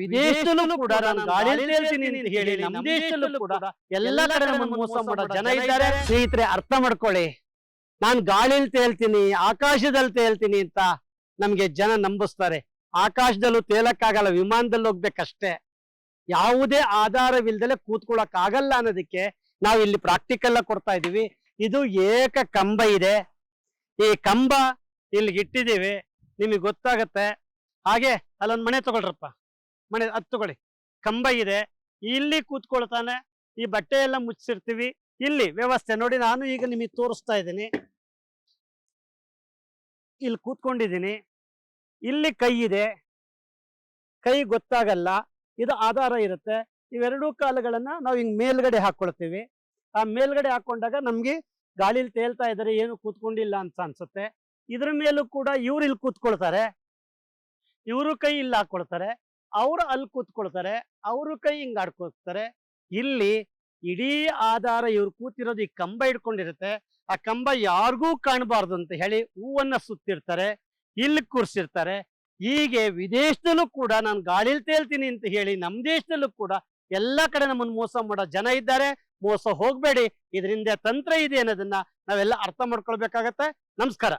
ವಿದೇಶದಲ್ಲೂ ಕೂಡ ನಾನು ಗಾಳಿ ತೇಲ್ತೀನಿ ಅಂತ ಹೇಳಿ ನಮ್ಮ ದೇಶದಲ್ಲೂ ಕೂಡ ಎಲ್ಲ ಕಡೆ ನಮ್ಮನ್ನು ಮೋಸ ಮಾಡೋ ಜನ ಇದ್ದಾರೆ. ಸ್ನೇಹಿತರೆ ಅರ್ಥ ಮಾಡ್ಕೊಳ್ಳಿ. ನಾನು ಗಾಳಿಯಲ್ಲಿ ತೇಲ್ತೀನಿ ಆಕಾಶದಲ್ಲಿ ತೇಲ್ತೀನಿ ಅಂತ ನಮ್ಗೆ ಜನ ನಂಬಿಸ್ತಾರೆ. ಆಕಾಶದಲ್ಲೂ ತೇಲಕ್ಕಾಗಲ್ಲ ವಿಮಾನದಲ್ಲಿ ಹೋಗ್ಬೇಕಷ್ಟೇ. ಯಾವುದೇ ಆಧಾರವಿಲ್ದಲೆ ಕೂತ್ಕೊಳ್ಳಕ್ ಆಗಲ್ಲ ಅನ್ನೋದಕ್ಕೆ ನಾವು ಇಲ್ಲಿ ಪ್ರಾಕ್ಟಿಕಲ್ ಕೊಡ್ತಾ ಇದೀವಿ ಇದು ಏಕ ಕಂಬ ಇದೆ. ಈ ಕಂಬ ಇಲ್ಲಿ ಇಟ್ಟಿದ್ದೀವಿ. ನಿಮಗೆ ಗೊತ್ತಾಗತ್ತೆ. ಹಾಗೆ ಅಲ್ಲೊಂದು ಮನೆ ತಗೊಳ್ರಪ್ಪ. ಮನೆ ಅದು ಕಂಬ ಇದೆ, ಇಲ್ಲಿ ಕೂತ್ಕೊಳ್ತಾನೆ, ಈ ಬಟ್ಟೆ ಎಲ್ಲ ಮುಚ್ಚಿರ್ತೀವಿ, ಇಲ್ಲಿ ವ್ಯವಸ್ಥೆ ನೋಡಿ, ನಾನು ಈಗ ನಿಮಗೆ ತೋರಿಸ್ತಾ ಇದ್ದೀನಿ. ಇಲ್ಲಿ ಕೂತ್ಕೊಂಡಿದ್ದೀನಿ, ಇಲ್ಲಿ ಕೈ ಇದೆ, ಕೈ ಗೊತ್ತಾಗಲ್ಲ, ಇದು ಆಧಾರ ಇರುತ್ತೆ, ಇವೆರಡೂ ಕಾಲುಗಳನ್ನ ನಾವು ಹಿಂಗ್ ಮೇಲ್ಗಡೆ ಹಾಕೊಳ್ತೀವಿ. ಆ ಮೇಲ್ಗಡೆ ಹಾಕೊಂಡಾಗ ನಮ್ಗೆ ಗಾಳಿಲಿ ತೇಲ್ತಾ ಇದ್ದಾರೆ, ಏನು ಕೂತ್ಕೊಂಡಿಲ್ಲ ಅಂತ ಅನ್ಸುತ್ತೆ. ಇದ್ರ ಮೇಲೂ ಕೂಡ ಇವ್ರು ಇಲ್ಲಿ ಕೂತ್ಕೊಳ್ತಾರೆ, ಇವರು ಕೈ ಇಲ್ಲಿ ಹಾಕೊಳ್ತಾರೆ. ಅವ್ರು ಅಲ್ಲಿ ಕೂತ್ಕೊಳ್ತಾರೆ, ಅವರು ಕೈ ಹಿಂಗ್ ಆಡ್ಕೊಳ್ತಾರೆ. ಇಲ್ಲಿ ಇಡೀ ಆಧಾರ ಇವ್ರು ಕೂತಿರೋದು ಈ ಕಂಬ ಇಟ್ಕೊಂಡಿರುತ್ತೆ ಆ ಕಂಬ ಯಾರಿಗೂ ಕಾಣಬಾರ್ದು ಅಂತ ಹೇಳಿ ಹೂವನ್ನ ಸುತ್ತಿರ್ತಾರೆ, ಇಲ್ಲಿ ಕೂರ್ಸಿರ್ತಾರೆ. ಹೀಗೆ ವಿದೇಶದಲ್ಲೂ ಕೂಡ ನಾನು ಗಾಳಿಲಿ ತೇಲ್ತೀನಿ ಅಂತ ಹೇಳಿ ನಮ್ಮ ದೇಶದಲ್ಲೂ ಕೂಡ ಎಲ್ಲ ಕಡೆ ನಮ್ಮನ್ನು ಮೋಸ ಮಾಡೋ ಜನ ಇದ್ದಾರೆ. ಮೋಸ ಹೋಗಬೇಡಿ, ಇದರಿಂದ ತಂತ್ರ ಇದೆ ಅನ್ನೋದನ್ನ ನಾವೆಲ್ಲ ಅರ್ಥ ಮಾಡ್ಕೊಳ್ಬೇಕಾಗತ್ತೆ. ನಮಸ್ಕಾರ.